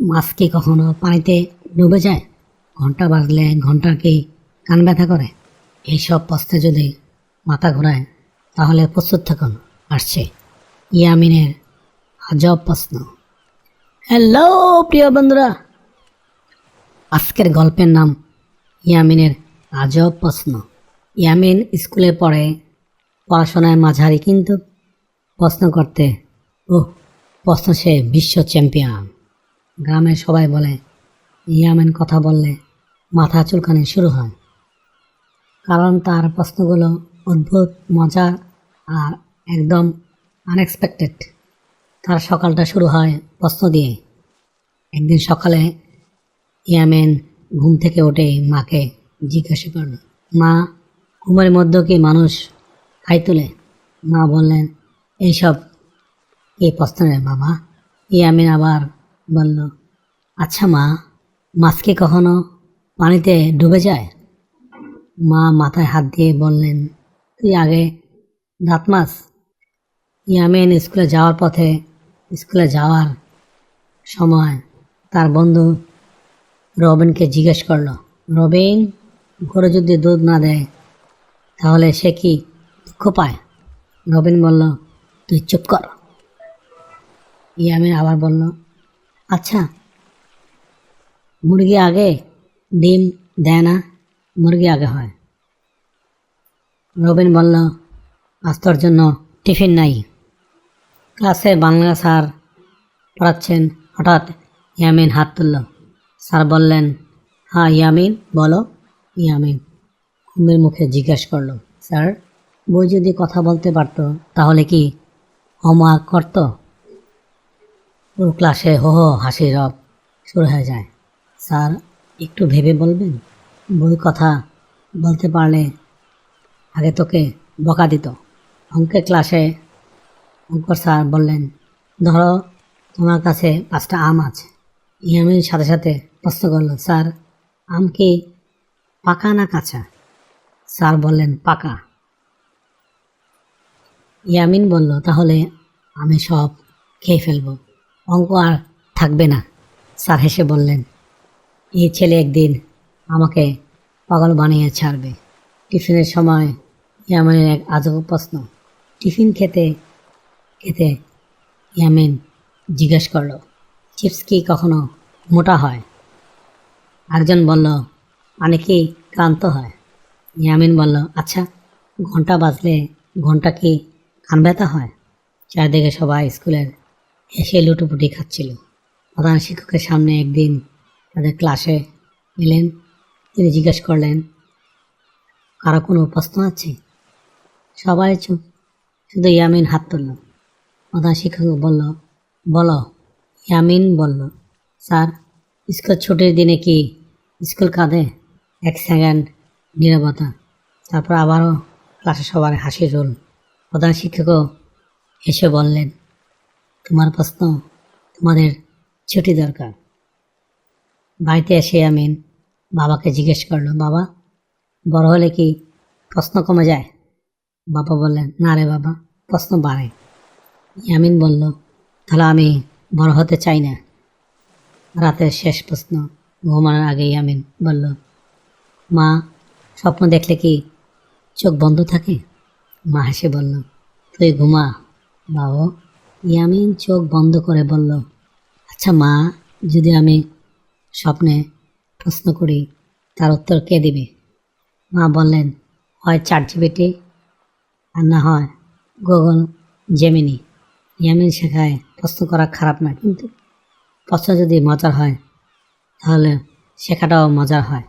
মাছ কি কখনো পানিতে ডুবে যায়? ঘণ্টা বাজলে ঘণ্টা কি কান ব্যথা করে? এইসব প্রশ্নে যদি মাথা ঘোরায়, তাহলে প্রস্তুত থাকুন, আসছে। ইয়ামিনের আজব প্রশ্ন। হ্যালো, প্রিয় বন্ধুরা। আজকের গল্পের নাম ইয়ামিনের আজব প্রশ্ন। ইয়ামিন স্কুলে পড়ে, পড়াশোনায় মাঝারি, কিন্তু প্রশ্ন করতে ও প্রশ্ন সে বিশ্ব চ্যাম্পিয়ন। গ্রামের সবাই বলে, ইয়ামেন কথা বললে মাথা চুলকানি শুরু হয়। কারণ তার প্রশ্নগুলো অদ্ভুত, মজার আর একদম আনএক্সপেক্টেড তার সকালটা শুরু হয় প্রশ্ন দিয়ে। একদিন সকালে ইয়ামেন ঘুম থেকে উঠে মাকে জিজ্ঞাসা করল, মা, ঘুমের মধ্যে কি মানুষ খাই তোলে? মা বললেন, এইসব এই প্রশ্ন রে বাবা? ইয়ামিন আবার বলল আচ্ছা মা মাছ কি কখনো পানিতে ডুবে যায়? মা মাথায় হাত দিয়ে বললেন, তুই আগে দাঁত মাছ। ইয়ামিন স্কুলে যাওয়ার পথে, স্কুলে যাওয়ার সময় তার বন্ধু রবিনকে জিজ্ঞেস করল, রবিন, গরু যদি দুধ না দেয়, তাহলে সে কি দুঃখ পায়? রবিন বলল, তুই চুপ কর। ইয়ামিন আবার বলল আচ্ছা। মুরগি আগে, ডিম দেয় না মুরগি আগে হয়। রবিন বলল, আজ তোর জন্য টিফিন নাই। ক্লাসে বাংলা স্যার পড়াচ্ছেন, হঠাৎ ইয়ামিন হাত তুলল। স্যার বললেন হ্যাঁ ইয়ামিন, বলো। ইয়ামিন ঘুমের মুখে জিজ্ঞেস করল, স্যার বই যদি কথা বলতে পারতো, তাহলে কি হোমওয়ার্ক করতো? পুরো ক্লাসে হো হো হাসি রব শুরু হয়ে যায়। স্যার, একটু ভেবে বলবেন? বই কথা বলতে পারলে আগে তোকে বকা দিত। অঙ্কের ক্লাসে অঙ্ক স্যার বললেন, ধরো তোমার কাছে পাঁচটা আম আছে। ইয়ামিন সাথে সাথে প্রশ্ন করল, স্যার, আম কি পাকা না কাঁচা? স্যার বললেন, পাকা। ইয়ামিন বলল, তাহলে আমি সব খেয়ে ফেলব। অঙ্ক আর থাকবে না। স্যার হেসে বললেন এই ছেলে একদিন আমাকে পাগল বানিয়ে ছাড়বে। টিফিনের সময় ইয়ামিনের এক আজব প্রশ্ন। টিফিন খেতে খেতে ইয়ামিন জিজ্ঞেস করল, চিপস কি কখনো মোটা হয়? একজন বলল, অনেকেই ক্লান্ত হয়। ইয়ামিন বলল আচ্ছা ঘণ্টা বাজলে ঘণ্টা কি কান ব্যথা হয়? চারদিকে সবাই স্কুলের এসে লুটোপুটি খাচ্ছিল। প্রধান শিক্ষকের সামনে একদিন তাদের ক্লাসে এলেন, তিনি জিজ্ঞেস করলেন, কারও কোনো প্রশ্ন আছে? সবাই চুপ, শুধু ইয়ামিন হাত তুলল। প্রধান শিক্ষক বলল, বলো, ইয়ামিন বলল, স্যার, স্কুল ছুটির দিনে কি স্কুল কাঁদে? এক সেকেন্ড নিরবতা, তারপর আবারও ক্লাসে সবার হাসি রোল। প্রধান শিক্ষকও এসে বললেন তোমার প্রশ্ন, তোমাদের ছুটি দরকার। বাড়িতে এসে আমিন বাবাকে জিজ্ঞেস করল বাবা, বড় হলে কি প্রশ্ন কমে যায়? বাবা বললেন, না রে বাবা, প্রশ্ন বাড়ে। ইয়ামিন বলল, তাহলে আমি বড় হতে চাই না। রাতের শেষ প্রশ্ন, ঘুমানোর আগে ইয়ামিন বলল, মা, স্বপ্ন দেখলে কি চোখ বন্ধ থাকে? মা হেসে বলল, তুই ঘুমা, বাবু। ইয়ামিন চোখ বন্ধ করে বলল আচ্ছা মা, যদি আমি স্বপ্নে প্রশ্ন করি, তার উত্তর কে দিবে? মা বললেন, হয় চার জিবিটি আর না হয় গুগল জেমিনি ইয়ামিন শেখায়, প্রশ্ন করা খারাপ না, কিন্তু প্রশ্ন যদি মজার হয়, তাহলে শেখাটাও মজার হয়।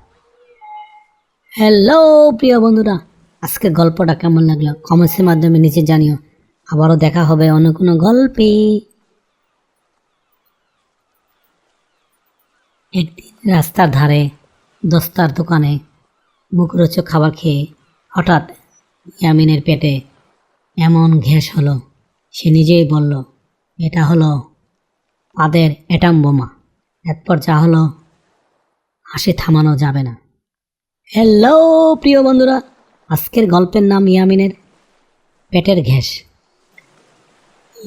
হ্যালো প্রিয় বন্ধুরা আজকে গল্পটা কেমন লাগল? কমেন্টসের মাধ্যমে নিচে জানিও। আবারও দেখা হবে অন্য কোনো গল্পে। একদিন রাস্তার ধারে দস্তার দোকানে মুখরোচক খাবার খেয়ে হঠাৎ ইয়ামিনের পেটে এমন ঘ্যাস হলো। সে নিজেই বলল, এটা হলো পাদের অ্যাটাম বোমা। এরপর যা হলো, হাসি থামানো যাবে না। হ্যালো, প্রিয় বন্ধুরা, আজকের গল্পের নাম ইয়ামিনের পেটের ঘ্যাস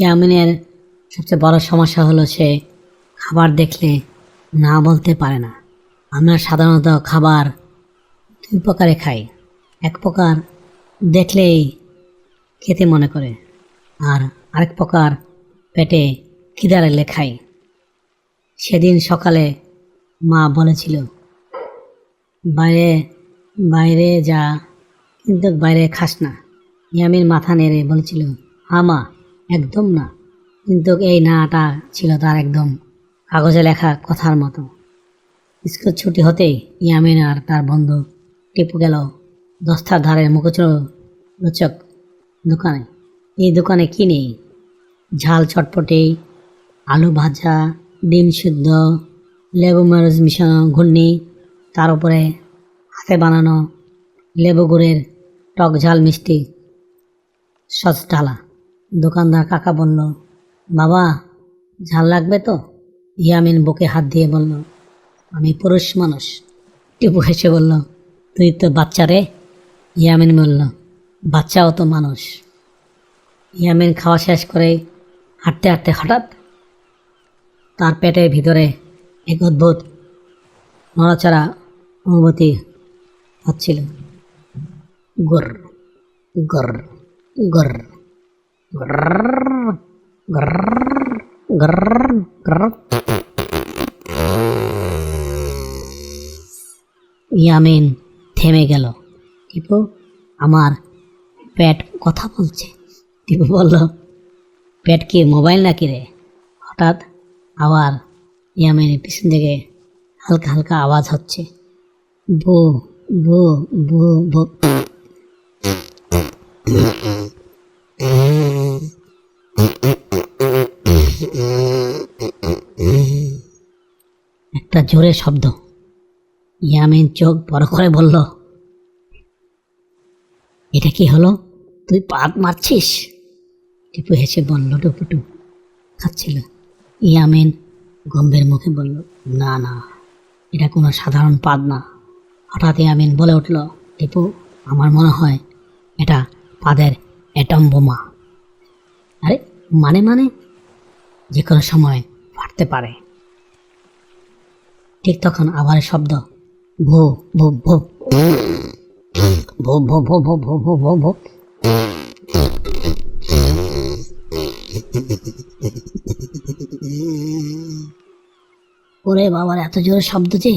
ইয়ামিনের সবচেয়ে বড় সমস্যা হলো সে খাবার দেখলে না বলতে পারে না। আমরা সাধারণত খাবার দুই প্রকারে খাই। এক প্রকার দেখলেই খেতে মনে করে, আর আরেক প্রকার পেটে খিদা লাগলে খাই। সেদিন সকালে মা বলেছিল, বাইরে বাইরে যা, কিন্তু বাইরে খাস না। ইয়ামিন মাথা নেড়ে বলেছিল হ্যাঁ মা। একদম না। কিন্তু এই নাটা ছিল তার একদম কাগজে লেখা কথার মতো। স্কুল ছুটি হতেই ইয়ামিন আর তার বন্ধু টিপু গেল দস্তার ধারে রোচক দোকানে। এই দোকানে কি নেই? ঝাল চটপটি, আলু ভাজা, ডিম সিদ্ধ, লেবু মরিচ মিশানো ঘূর্ণি, তার উপরে হাতে বানানো লেবু গুড়ের টক ঝাল মিষ্টি সস ঢালা দোকানদার কাকা বলল, বাবা, ঝাল লাগবে তো? ইয়ামিন বুকে হাত দিয়ে বলল, আমি পুরুষ মানুষ। টিপু হেসে বলল, তুই তো বাচ্চা রে? ইয়ামিন বলল, বাচ্চাও তো মানুষ। ইয়ামিন খাওয়া শেষ করে হাঁটতে হাঁটতে হঠাৎ তার পেটের ভিতরে এক অদ্ভুত নড়াচড়া অনুভূতি হচ্ছিল। গর গর গর ইয়ামিন থেমে গেল। টিপু আমার পেট কথা বলছে। টিপু বলল, পেট কি মোবাইল নাকি রে? হঠাৎ আবার ইয়ামিনের পিছন থেকে হালকা হালকা আওয়াজ হচ্ছে। বু বু বু বু একটা জোরে শব্দ। ইয়ামিন চোখ বড় করে বলল, এটা কি হলো? তুই পাত মারছিস? টিপু হেসে বলল, টুপুটু খাচ্ছিল ইয়ামিন গম্ভীর মুখে বলল, না না, এটা কোনো সাধারণ পাদ না। হঠাৎ ইয়ামিন বলে উঠল, টিপু, আমার মনে হয় এটা পাদের অ্যাটম বোমা। আরে মানে মানে? যে কোনো সময় ফাটতে পারে। ঠিক তখন আবার শব্দ, ভো ভো ভো। ভো ভো ভো ভো ভো ভো ভো ভো। ওরে বাবার এত জোরে শব্দ যে।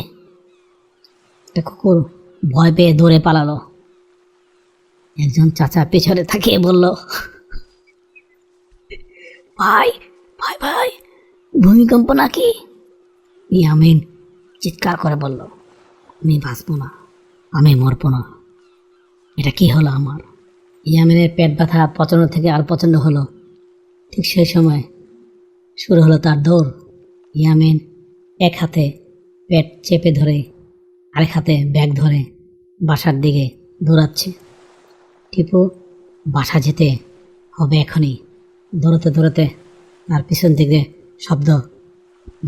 একটা কুকুর ভয় পেয়ে দৌড়ে পালালো। একজন চাচা পেছনে তাকিয়ে বলল, ভাই ভাই ভাই, ভূমিকম্প নাকি? ইয়ামিন চিৎকার করে বলল, আমি বাঁচব না, আমি মরব না। এটা কি হলো আমার? ইয়ামিনের পেট ব্যথা প্রচণ্ড থেকে আর প্রচণ্ড হলো। ঠিক সেই সময় শুরু হলো তার দৌড়। ইয়ামিন এক হাতে পেট চেপে ধরে, আরেক হাতে ব্যাগ ধরে বাসার দিকে দৌড়াচ্ছে। টিপু, বাসা যেতে হবে এখনই। দৌড়তে দৌড়তে তার পিছন থেকে শব্দ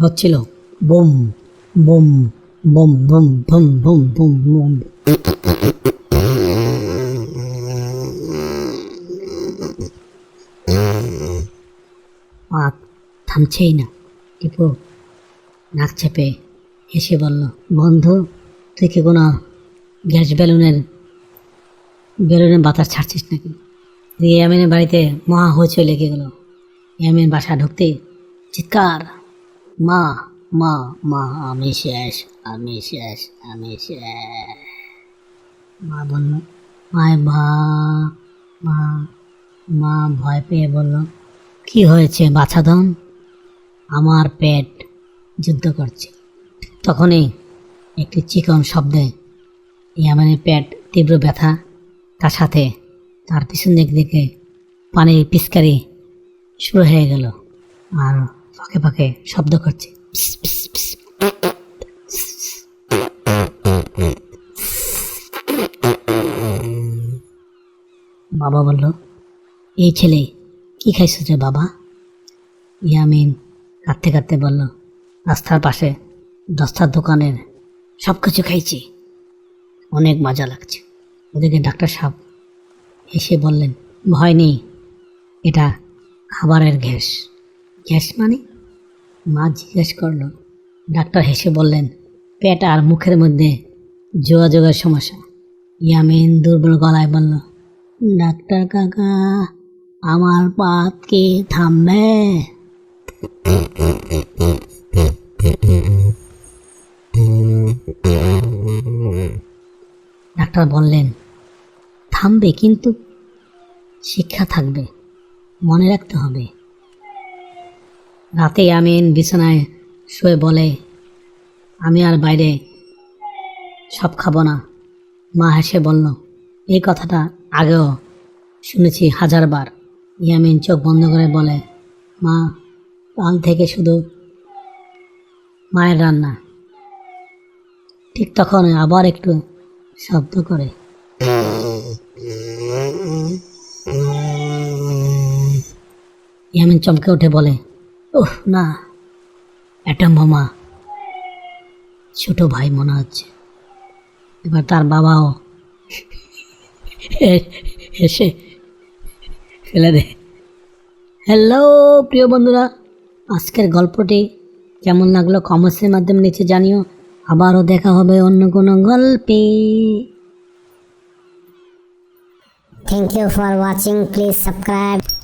হচ্ছিল। Boom! Boom boom boom boom boom boom boom পা থামছেই না। টিপু, নাক চেপে হেসে বলল, বন্ধু, তুই কি কোনো গ্যাস বেলুনের বেলুনের বাতাস ছাড়ছিস নাকি? ইয়ামিনের বাড়িতে মহা হইচই লেগে গেল। ইয়ামিন বাসা ঢুকতেই চিৎকার, মা মা মা, আমি শেষ আমি শেষ আমি শেষ। মা বলল মায় মা মা মা ভয় পেয়ে বলল, কি হয়েছে বাছাধন? আমার পেট যুদ্ধ করছে। তখনই একটি চিকন শব্দে ইয়ামানের পেট তীব্র ব্যথা, তার সাথে তার পিছন দিক দিকে পানির পিচকারি শুরু হয়ে গেল, আর ফাঁকে ফাঁকে শব্দ করছে। বাবা বলল, এই ছেলে, কি খাইছো রে বাবা? ইয়ামিন কাঁদতে কাঁদতে বলল, রাস্তার পাশে দস্তার দোকানের সব কিছু খাইছি। অনেক মজা লাগছে। ওদিকে ডাক্তার সাহেব এসে বললেন, ভয় নেই, এটা খাবারের গ্যাস। গ্যাস মানে? মা জিজ্ঞেস করল, ডাক্তার হেসে বললেন, পেট আর মুখের মধ্যে যোগাযোগের সমস্যা। ইয়ামিন দুর্বল গলায় বলল, ডাক্তার কাকা, আমার পাত কি থামবে। ডাক্তার বললেন, থামবে কিন্তু, শিক্ষা থাকবে, মনে রাখতে হবে। রাতে আমিন বিছানায় শুয়ে বলে, আমি আর বাইরে সব খাব না। মা হেসে বলল, এই কথাটা আগেও শুনেছি হাজারবার। ইয়ামিন চোখ বন্ধ করে বলে, মা, কাল থেকে শুধু মায়ের রান্না। ঠিক তখন আবার একটু শব্দ করে। ইয়ামিন চমকে উঠে বলে ওহ না। এটা মামা। ছোট ভাই মনে হচ্ছে। এবার তার বাবাও। এসে ফেলে দে। হ্যালো, প্রিয় বন্ধুরা। আজকের গল্পটি কেমন লাগল কমেন্টসের মাধ্যমে নিচে জানিও। আবারও দেখা হবে অন্য কোনো গল্পে। Thank you for watching Please subscribe.